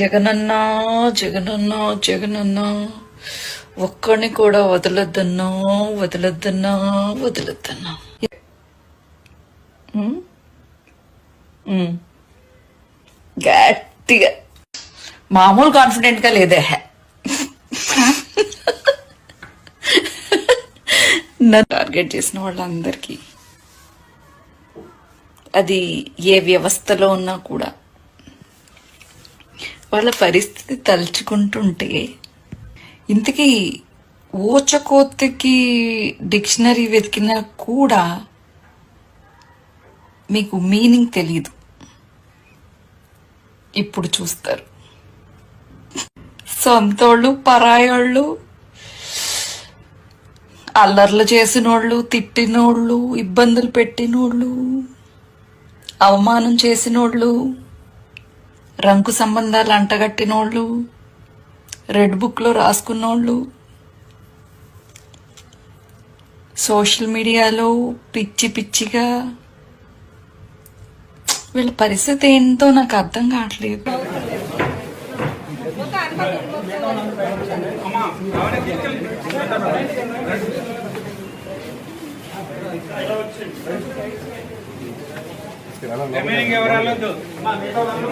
జగనన్నా జగనన్నా జగనన్నా ఒక్కడిని కూడా వదలొద్దన్నా వదలొద్దన్నా వదలొద్దన్నా. గట్టిగా. మామూలు కాన్ఫిడెంట్గా లేదే. నన్ను టార్గెట్ చేసిన వాళ్ళందరికీ. అది ఏ వ్యవస్థలో ఉన్నా కూడా. వాళ్ళ పరిస్థితి తలుచుకుంటుంటే ఇంతకీ ఊచకోతకి డిక్షనరీ వెతికినా కూడా మీకు మీనింగ్ తెలీదు. ఇప్పుడు చూస్తారు. సొంతోళ్ళు పరాయోళ్ళు అల్లర్లు చేసినోళ్ళు తిట్టినోళ్ళు ఇబ్బందులు పెట్టినోళ్ళు అవమానం చేసినోళ్ళు రంకు సంబంధాలు అంటగట్టినోళ్ళు రెడ్ బుక్లో రాసుకున్నోళ్ళు సోషల్ మీడియాలో పిచ్చి పిచ్చిగా వీళ్ళ పరిస్థితి ఏంటో నాకు అర్థం కావట్లేదు. ఎవరు